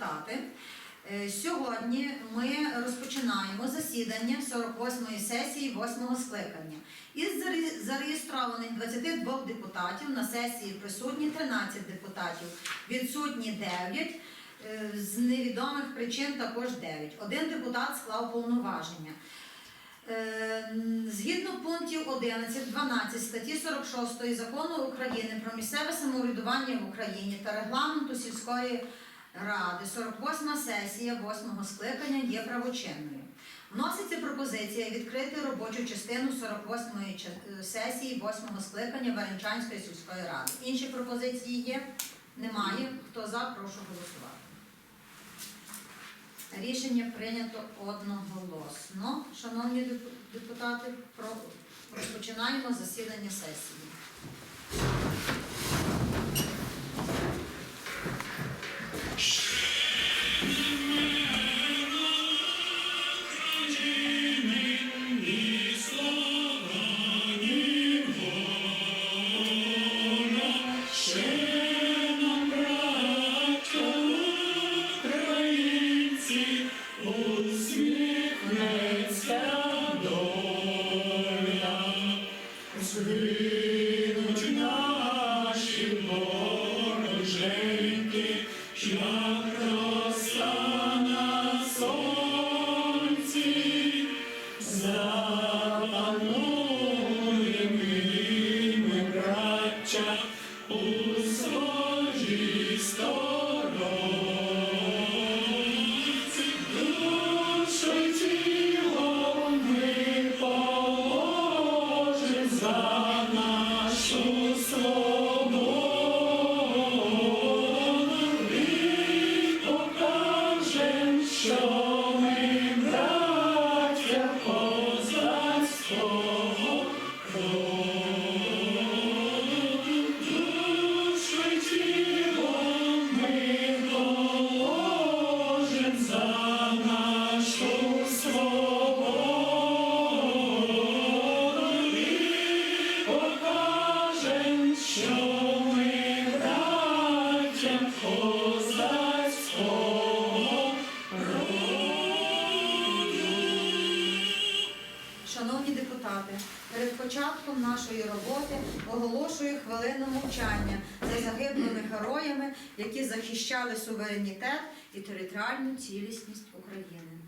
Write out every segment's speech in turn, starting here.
депутати, е, сьогодні ми розпочинаємо засідання 48-ї сесії 8-го скликання. Із зареєстрованих 22 депутатів на сесії присутні 13 депутатів, відсутні 9, е, з невідомих причин також 9. Один депутат склав повноваження. Е, Згідно пунктів 11, 12 статті 46 Закону України про місцеве самоврядування в Україні та регламенту сільської ради 48 сесія 8 скликання є правочинною. Вноситься пропозиція відкрити робочу частину 48 ча- сесії 8 скликання Варенчанської сільської ради. Інші пропозиції є? Немає. Хто за, прошу голосувати. Рішення прийнято одноголосно. Шановні депутати, розпочинаємо засідання сесії. Початком нашої роботи оголошую хвилину мовчання за загиблими героями, які захищали суверенітет і територіальну цілісність України.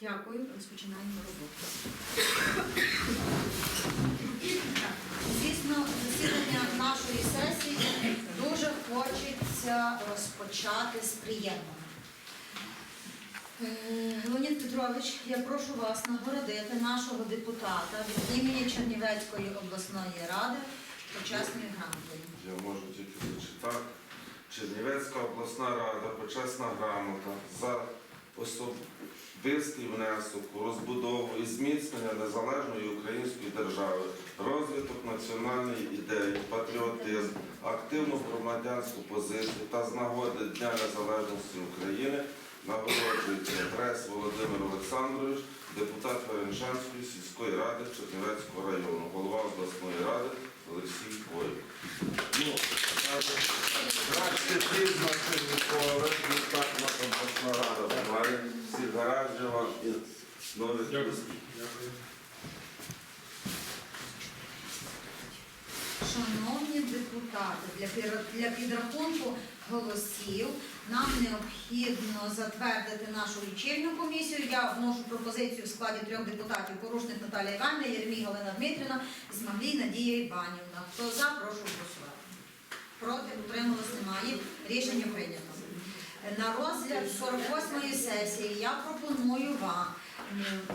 Дякую, розпочинаємо роботу. Так, Звісно, засідання нашої сесії дуже хочеться розпочати з приємного. Е, Леонід Петрович, я прошу вас нагородити нашого депутата від імені Чернівецької обласної ради почесною грамотою. Я можу тільки зачитати. Чернівецька обласна рада, почесна грамота за особистий внесок у розбудову і зміцнення незалежної української держави, розвиток національної ідеї, патріотизм, активну громадянську позицію та з нагоди Дня Незалежності України нагороджується Грес Володимир Олександрович, депутат Веренчанської сільської ради Чернівецького району, голова обласної ради Олексій Бойко. Шановні депутати, для підрахунку голосів нам необхідно затвердити нашу лічильну комісію. Я вношу пропозицію в складі трьох депутатів Порушник Наталія Іванівна, Єрмій Галина Дмитрівна і Смаглій Надія Іванівна. Хто за, прошу голосувати. Проти утрималось немає. Рішення прийнято. На розгляд 48-ї сесії я пропоную вам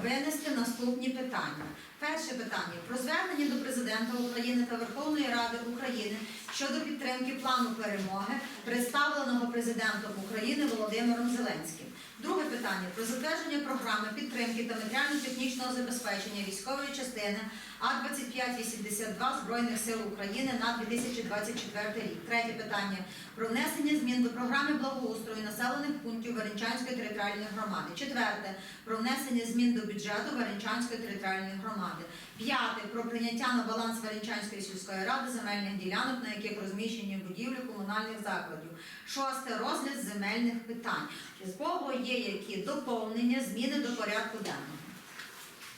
винести наступні питання. Перше питання про звернення до президента України та Верховної Ради України щодо підтримки плану перемоги, представленого президентом України Володимиром Зеленським. Друге питання про затвердження програми підтримки та матеріально-технічного забезпечення військової частини А-2582 Збройних сил України на 2024 рік. Третє питання про внесення змін до програми благоустрою населених пунктів Веренчанської територіальної громади. Четверте про внесення змін до бюджету Веренчанської територіальної громади. П'яте про прийняття на баланс Веренчанської сільської ради земельних ділянок, на яких розміщені будівлі комунальних закладів. Шосте розгляд земельних питань. З кого є які доповнення, зміни до порядку денного?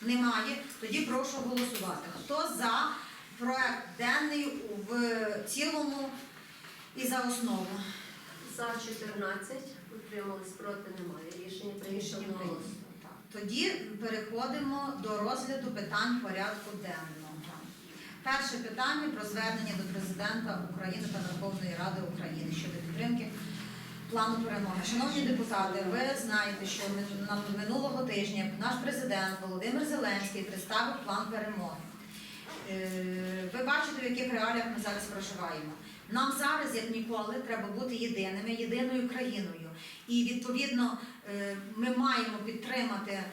Немає. Тоді прошу голосувати. Хто за проект денний в цілому і за основу? За 14, утримались проти немає. Рішення прийнято. Тоді переходимо до розгляду питань порядку денного. Перше питання про звернення до президента України та Верховної Ради України щодо підтримки плану перемоги. Шановні депутати, ви знаєте, що минулого тижня наш президент Володимир Зеленський представив план перемоги. Е, Ви бачите, в яких реаліях ми зараз проживаємо. Нам зараз, як ніколи, треба бути єдиними, єдиною країною. І відповідно е, ми маємо підтримати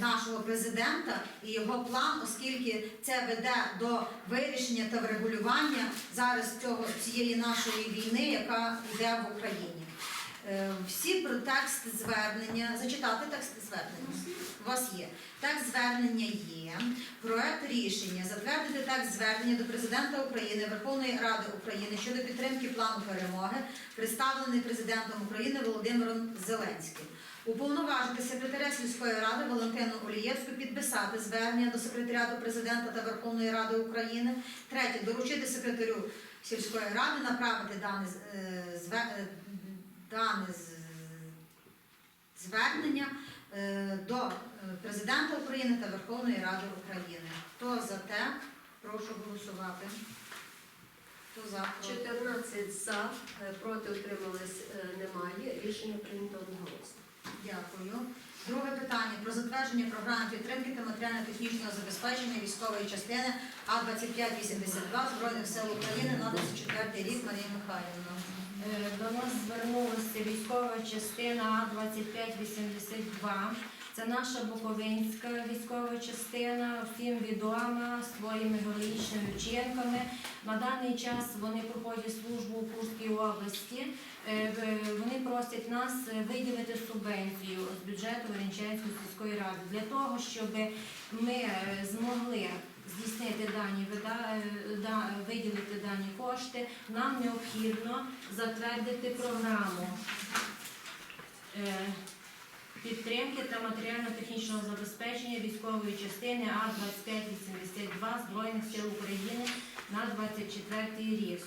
нашого президента і його план, оскільки це веде до вирішення та врегулювання зараз цього цієї нашої війни, яка йде в Україні. Е, Всі про текст звернення, зачитати текст звернення. У вас є. Текст звернення є. Проект рішення затвердити текст звернення до президента України, Верховної Ради України щодо підтримки плану перемоги, представлений президентом України Володимиром Зеленським. Уповноважити секретаря сільської ради Валентину Олієвську підписати звернення до секретаріату президента та Верховної Ради України. Третє доручити секретарю сільської ради направити дане е, дане звернення е, до е, президента України та Верховної Ради України. Хто за те, прошу голосувати. Хто за 14 за, е, проти утримались немає. Рішення прийнято одноголосно. Дякую. Друге питання про затвердження програми підтримки та матеріально-технічного забезпечення військової частини А-2582 Збройних сил України на 24 рік Марія Михайлівна. Е, До нас звернулася військова частина А-2582. Це наша Буковинська військова частина, всім відома своїми героїчними вчинками. На даний час вони проходять службу у Курській області. Е, Вони просять нас е, виділити субвенцію з бюджету Веренчанської сільської ради для того, щоб ми змогли здійснити дані е, виділити дані кошти. Нам необхідно затвердити програму е, підтримки та матеріально-технічного забезпечення військової частини А-2582 Збройних сил України на 24 рік.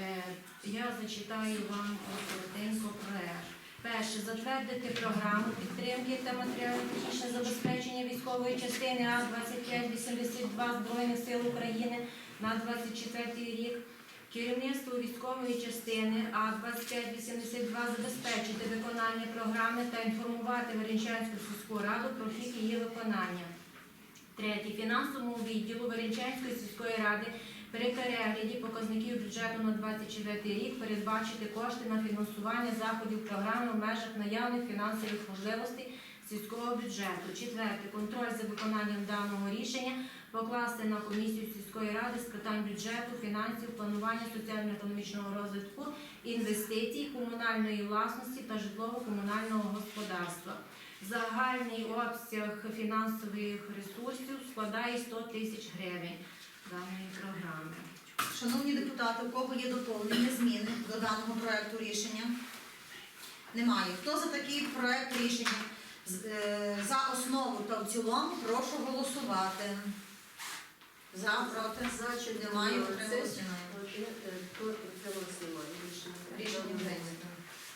Е, Я зачитаю вам коротенько проект. Перше, затвердити програму підтримки та матеріально-технічне забезпечення військової частини А-2582 Збройних сил України на 24 рік. Керівництво військової частини А-2582 забезпечити виконання програми та інформувати Веренчанську сільську раду про хід її виконання. Третє. Фінансовому відділу Веренчанської сільської ради при перегляді показників бюджету на 24 рік передбачити кошти на фінансування заходів програми в межах наявних фінансових можливостей сільського бюджету. Четверте. Контроль за виконанням даного рішення покласти на комісію сільської ради з питань бюджету, фінансів, планування соціально-економічного розвитку, інвестицій, комунальної власності та житлово-комунального господарства. Загальний обсяг фінансових ресурсів складає 100 тисяч гривень даної програми. Шановні депутати, у кого є доповнення, зміни до даного проекту рішення? Немає. Хто за такий проект рішення е, за основу та в цілому, прошу голосувати. За, проти? За Немає, 14, немає. Рішення прийнято.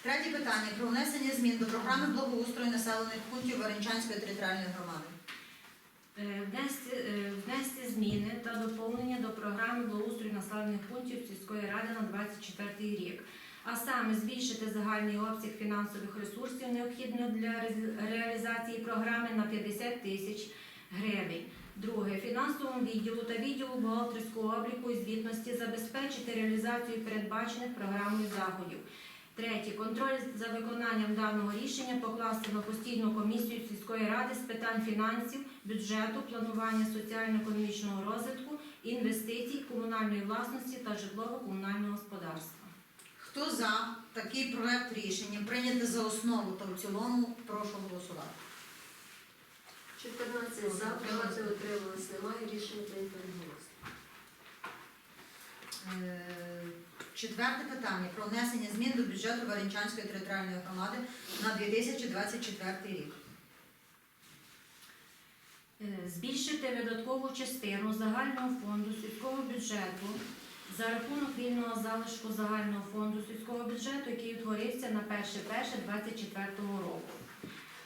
Третє питання про внесення змін до програми благоустрою населених пунктів Варенчанської територіальної громади. Е, е, внести зміни та доповнення до програми благоустрою населених пунктів сільської ради на 24 рік. А саме збільшити загальний обсяг фінансових ресурсів, необхідно для реалізації програми на 50 тисяч гривень. Друге, фінансовому відділу та відділу бухгалтерського обліку і звітності забезпечити реалізацію передбачених програмою заходів. Третє. Контроль за виконанням даного рішення покласти на постійну комісію сільської ради з питань фінансів, бюджету, планування соціально-економічного розвитку, інвестицій, комунальної власності та житлово-комунального господарства. Хто за такий проект рішення прийняти за основу та в цілому, прошу голосувати. 14 за, проти утримались немає. Рішення прийнято одноголосно. Четверте питання про внесення змін до бюджету Варенчанської територіальної громади на 2024 рік. Е, Збільшити видаткову частину загального фонду сільського бюджету за рахунок вільного залишку загального фонду сільського бюджету, який утворився на 1.1.24 року.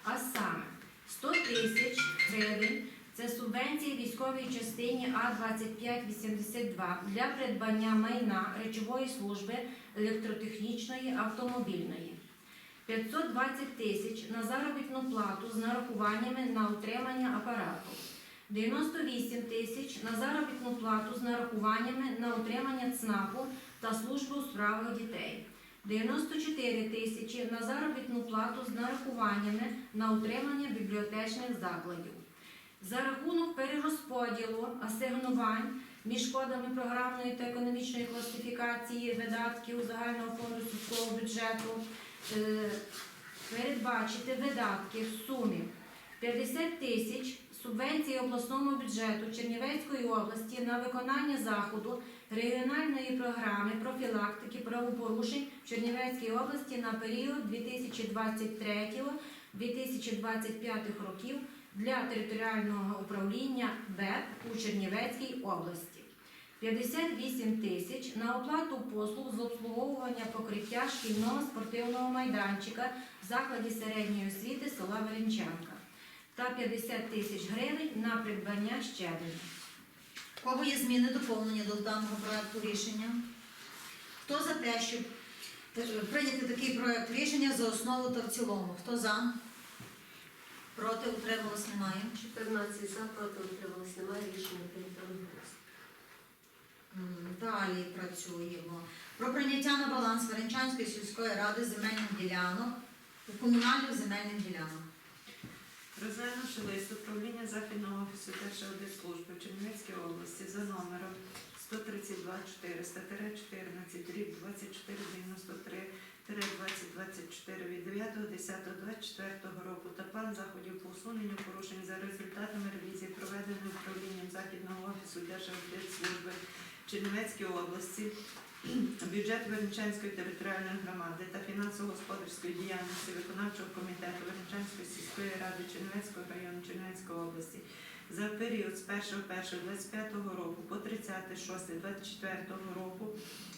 А саме 100 тисяч гривень це субвенції військовій частині А2582 для придбання майна речової служби електротехнічної автомобільної. 520 тисяч на заробітну плату з нарахуваннями на утримання апарату. 98 тисяч на заробітну плату з нарахуваннями на утримання ЦНАПу та службу у справах дітей. 94 тисячі на заробітну плату з нарахуваннями на утримання бібліотечних закладів. За рахунок перерозподілу асигнувань між кодами програмної та економічної класифікації видатків загального фонду сільського бюджету е, передбачити видатки в сумі 50 тисяч субвенції обласному бюджету Чернівецької області на виконання заходу регіональної програми профілактики правопорушень в Чернівецькій області на період 2023-2025 років для територіального управління БЕП у Чернівецькій області. 58 тисяч на оплату послуг з обслуговування покриття шкільного спортивного майданчика в закладі середньої освіти села Веренчанка та 50 тисяч гривень на придбання щеплення. В Кого є зміни доповнення до даного проекту рішення? Хто за те, щоб е, прийняти такий проект рішення за основу та в цілому? Хто за? Проти утрималось немає. 14 за, проти утримались немає. Рішення прийнято одноголосно. М, Далі працюємо. Про прийняття на баланс Веренчанської сільської ради земельних ділянок, комунальних земельних ділянок. Розглянувши лист управління Західного офісу Держаудитслужби в Чернівецькій області за номером 132 400 рік 2493 2024 від 9.10.24 року та план заходів по усуненню порушень за результатами ревізії, проведеної управлінням Західного офісу Держаудитслужби в Чернівецькій області, бюджет Верничанської територіальної громади та фінансово-господарської діяльності виконавчого комітету Верничанської сільської ради Чернівецького району Чернівецької області за період з 1.1.25 року по 30.06.24 року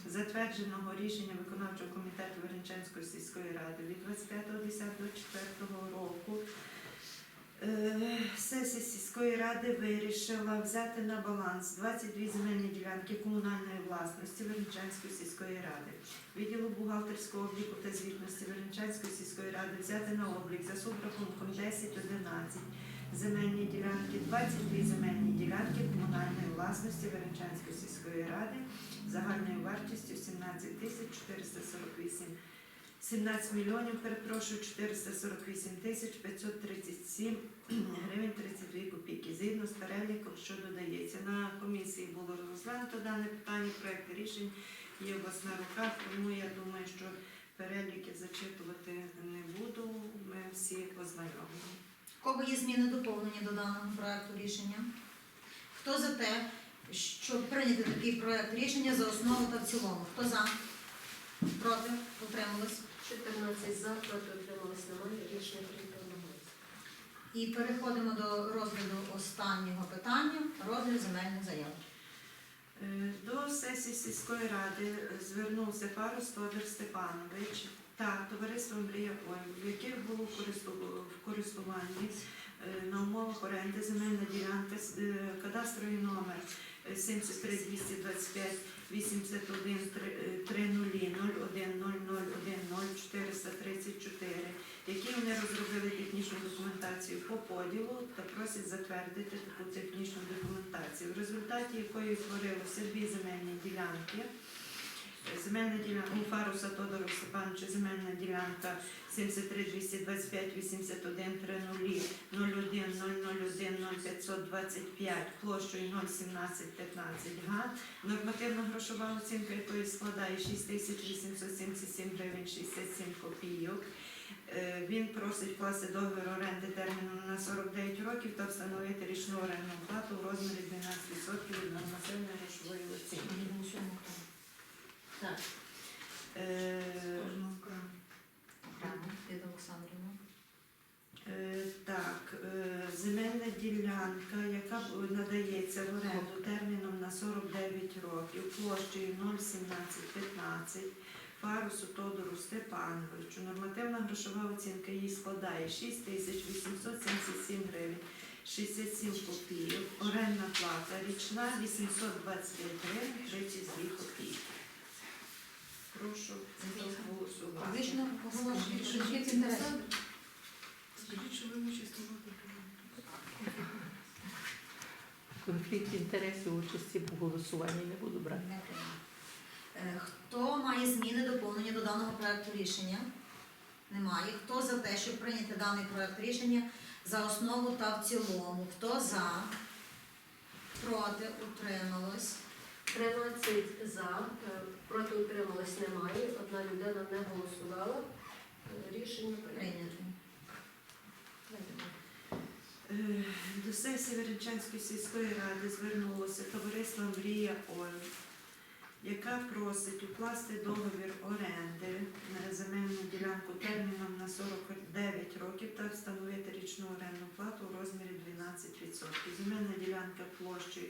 затвердженого рішення виконавчого комітету Верничанської сільської ради від 25.10.24 року Е, Сесія сільської ради вирішила взяти на баланс 22 земельні ділянки комунальної власності Верничанської сільської ради. Відділу бухгалтерського обліку та звітності Верничанської сільської ради взяти на облік за субрахунком 10-11 земельні ділянки, 22 земельні ділянки комунальної власності Верничанської сільської ради загальною вартістю 17 тисяч 448 17 мільйонів, перепрошую, 448 тисяч 537 гривень 32 копійки. Згідно з переліком, що додається. На комісії було розглянуто дане питання, проект рішень є у вас на руках, тому я думаю, що переліки зачитувати не буду. Ми всі познайомлені. Кого є зміни доповнення до даного проекту рішення? Хто за те, щоб прийняти такий проект рішення за основу та в цілому? Хто за? Проти? Утрималось? 14 за, проти утримались немає. Рішення прийнято одноголосно. І переходимо до розгляду останнього питання розгляд земельних заяв. Е, До сесії сільської ради звернувся Фарус Тодор Степанович та товариство Мрія Ой, в яких було в користуванні е, на умовах оренди земельна ділянка е, кадастровий номер е, 73 225 81 30 01 00 434, які вони розробили технічну документацію по поділу та просять затвердити таку технічну документацію, в результаті якої утворилося дві земельні ділянки Земельна ділянка у Фаруса Тодору Степановича, земельна ділянка 73 225 81 30 01 001 0525 площею 017 15 га. Нормативна грошова оцінка якої складає 6877 гривень 67 копійок. Е, Він просить вкласти договір оренди терміном на 49 років та встановити річну орендну плату у розмірі 12% від нормативної грошової оцінки. Так, Е, Олександрівна. Е, Так, е, земельна ділянка, яка б- надається в оренду терміном на 49 років, площею 01715, Фарусу Тодору Степановичу. Нормативна грошова оцінка її складає 6877 гривень 67 копійок. Орендна плата річна 825 гривень 32 копійки. Прошу голосувати. Публічно оголошує конфлікт інтересів. Конфлікт інтересів участі в голосуванні не буду брати. Не. Е, Хто має зміни доповнення до даного проекту рішення? Немає. Хто за те, щоб прийняти даний проект рішення за основу та в цілому? Хто за? Проти? Утрималось? 13 за, е, проти утрималось немає, одна людина не голосувала. Е, Рішення прийнято. Е, До сесії Веренчанської сільської ради звернулося товариство Мрія Ойл, яка просить укласти договір оренди на земельну ділянку терміном на 49 років та встановити річну орендну плату у розмірі 12%. Земельна ділянка площею,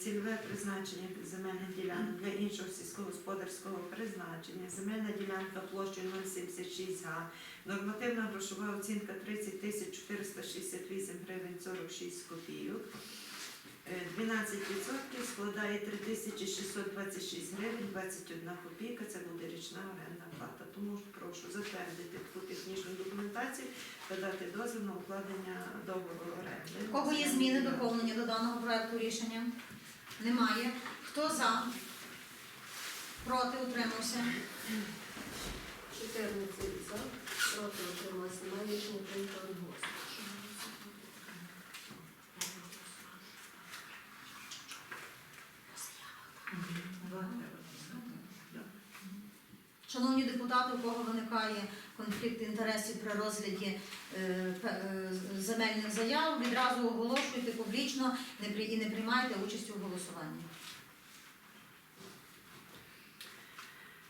цільове призначення земельних ділянок для іншого сільськогосподарського призначення, земельна ділянка площею 076 га, Нормативна грошова оцінка 30 тисяч 468 гривень 46 копійок. Е, 12% складає 3626 гривень 21 копійка. Це буде річна орендна плата. Тому прошу затвердити таку технічну документацію та дати дозвіл на укладення договору оренди. У кого є зміни доповнення до даного проекту рішення? Немає. Хто за? Проти? Утримався? 14 за, проти утрималось немає, рішення прийнято одноголосно. Шановні депутати, у кого виникає конфлікт інтересів при розгляді е, е, земельних заяв, відразу оголошуйте публічно і не приймайте участь у голосуванні.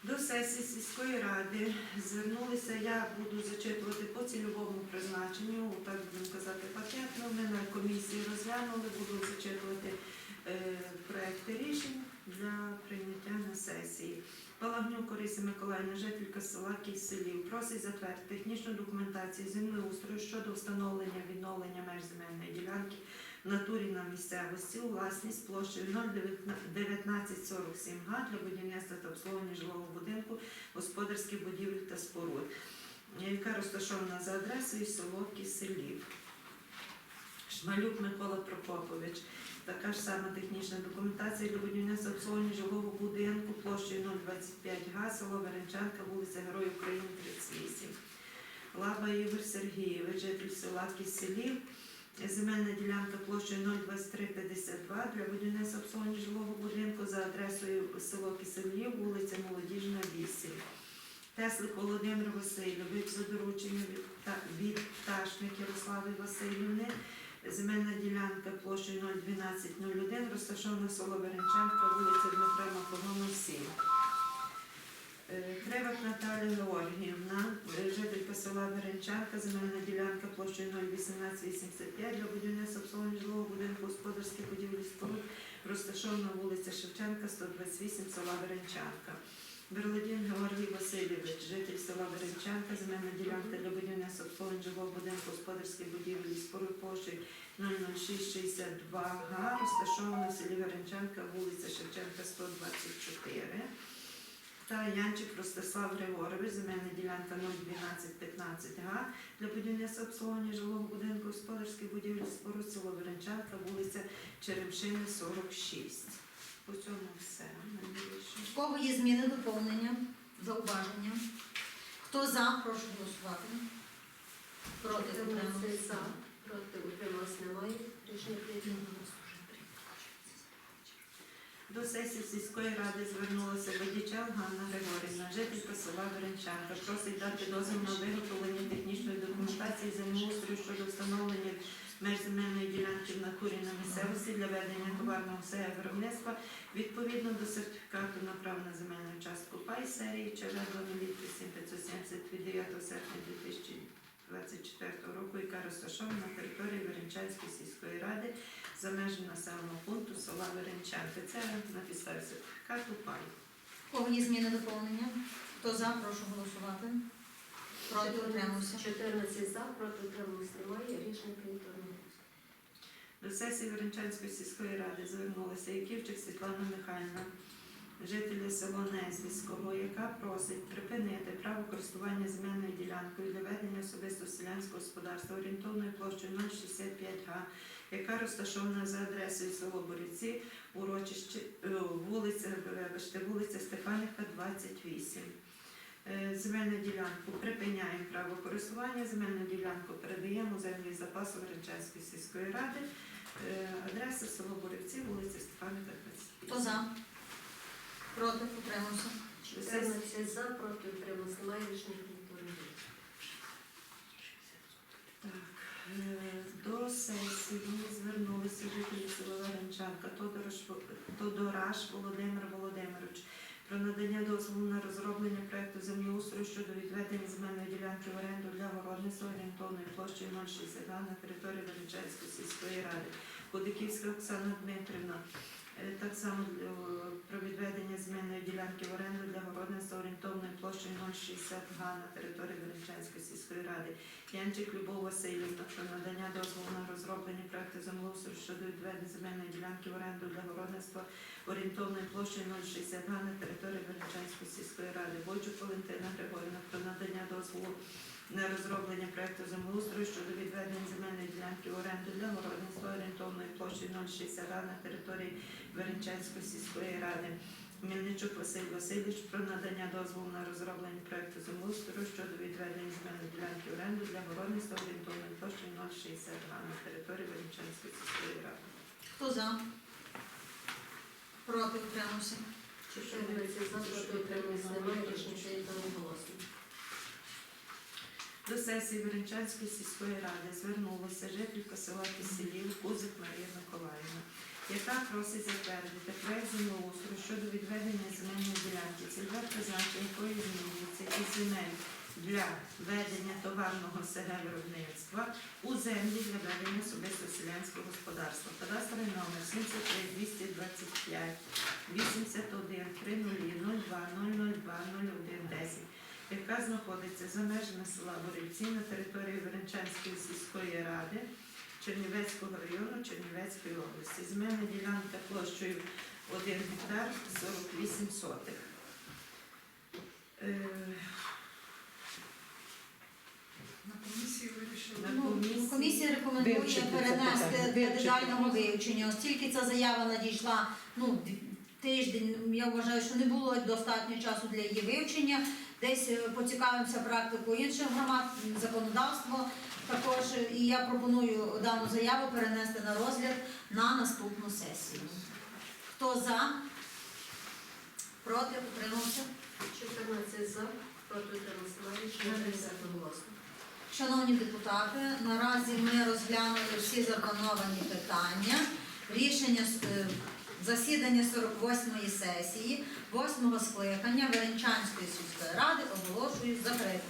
До сесії сільської ради звернулися, я буду зачитувати по цільовому призначенню, так будемо казати, пакетно. Ми на комісії розглянули, буду зачитувати е, проекти рішень для прийняття. Палагнюк Орися Миколаївна, жителька села Киселів, просить затвердити технічну документацію землеустрою щодо встановлення відновлення меж земельної ділянки в натурі на місцевості у власність площею 01947 га для будівництва та обслуговування жилого будинку, господарських будівель та споруд, яка розташована за адресою село Киселів. Шмалюк Микола Прокопович. Така ж сама технічна документація для будівництва обслуговування жилого будинку площею 025 га, село Веренчанка, вулиця Героїв України, 38. Лаба Ігор Сергійович, житель села Киселів. Земельна ділянка площею 02352 для будівництва обслуговування жилого будинку за адресою село Киселів, вулиця Молодіжна, 8. Теслик Володимир Васильович за дорученням від, Та- від Пташник Ярослави Васильівни. Земельна ділянка площею 01201 розташована село Веренчанка, вулиця Дмитра Макогону, 7. Е, Тревак Наталія Георгіївна, е, жителька села Веренчанка, земельна ділянка площею 01885 для будівництва обслуговування будинку господарських будівлі споруд, розташована вулиця Шевченка, 128, села Веренчанка. Берладін Георгій Васильович, житель села Веренчанка, земельна ділянка для будівництва обслуговування жилого будинку господарських будівлі споруд площею 00662 га, розташована в селі Веренчанка, вулиця Шевченка, 124. Та Янчик Ростислав Григорович, земельна ділянка 01215 га для будівництва обслуговування жилого будинку господарських будівель споруд село Веренчанка, вулиця Черемшини, 46. По цьому все. В кого є зміни, доповнення, зауваження? Хто за, прошу голосувати. Проти 14 за, проти утрималось немає. Рішення прийнято. До сесії сільської ради звернулася Водічел Ганна Григорівна, жителька села Веренчанка. Просить дати дозвіл на виготовлення технічної документації землеустрою щодо встановлення меж ділянки в натурі на місцевості для ведення товарного всега виробництва відповідно до сертифікату на право на земельну частку пай серії ЧР 2570 від 9 серпня 2024 року, яка розташована на території Веренчанської сільської ради за межами населеного пункту села Веренчанки. Це на підставі сертифікату пай. Є зміни, доповнення? Хто за, прошу голосувати. Проти утримався. 14 за, проти утрималось немає. Рішення прийнято. До сесії Веренчанської сільської ради звернулася Яківчик Світлана Михайлівна, жителі село Незвіського, яка просить припинити право користування земельною ділянкою для ведення особисто селянського господарства орієнтовною площею 065 га, яка розташована за адресою село Борівці, урочище е, вулиця, вибачте, вулиця Стефанівка, 28. Е, Земельну ділянку припиняємо право користування, земельну ділянку передаємо землі запасу Веренчанської сільської ради. Е, Адреса село Борівці, вулиця Стефаника, 28. Хто за? Проти утримався. 14 за, проти утрималось немає. Рішення прийнято. Так, е, До сесії звернулися жителі села Тодорож, Тодораш Володимир Володимирович про надання дозволу на розроблення проекту землеустрою щодо відведення земельної ділянки в оренду для городництва орієнтовною площею 062 на території Величанської сільської ради. Кудиківська Оксана Дмитрівна. Е, Так само е, про відведення земельної ділянки в оренду для городництва орієнтовною площею 060 га на території Величанської сільської ради. Янчик Любов Васильівна про надання дозволу на розроблення проекту землеустрою щодо відведення земельної ділянки в оренду для городництва орієнтовною площею 060 га на території Величанської сільської ради. Бойчук Валентина Григорівна про надання дозволу на розроблення проекту землеустрою щодо відведення земельної ділянки в оренду для городництва орієнтовною площею 060 га на території Веренчанської сільської ради. Мельничук Василь Васильович про надання дозволу на розроблення проекту землеустрою щодо відведення земельної ділянки оренду для городництва орієнтовною площею 060 га на території Веренчанської сільської ради. Хто за? Проти утримався. 14 за, проти утрималось немає. Рішення прийнято одноголосно. До сесії Веренчанської сільської ради звернулася жителька села Киселів Кузик Марія Миколаївна, яка просить затвердити проект землеустрою щодо відведення земельної ділянки, цільове призначення якої змінюється із земель для ведення товарного СГ виробництва у землі для ведення особисто селянського господарства. Кадастровий номер 73 225 81 30 02 002 01 10 яка знаходиться за межами села Борівці на території Веренчанської сільської ради Чернівецького району Чернівецької області. Земельна ділянка площею 1 гектар 48 сотих. Е, На комісії вирішили. Ну. Комісія рекомендує Вивчити це перенести питання, для вивчити. детального вивчення, оскільки ця заява надійшла ну, д- тиждень, я вважаю, що не було достатньо часу для її вивчення. Десь е, поцікавимося практикою інших громад, м, законодавство також. І я пропоную дану заяву перенести на розгляд на наступну сесію. Хто за? Проти? Утримався? 14 за, проти. Рішення прийнято одноголосно. Шановні депутати, наразі ми розглянули всі заплановані питання. Рішення е, засідання 48-ї сесії 8-го скликання Веренчанської сільської ради оголошую закритим.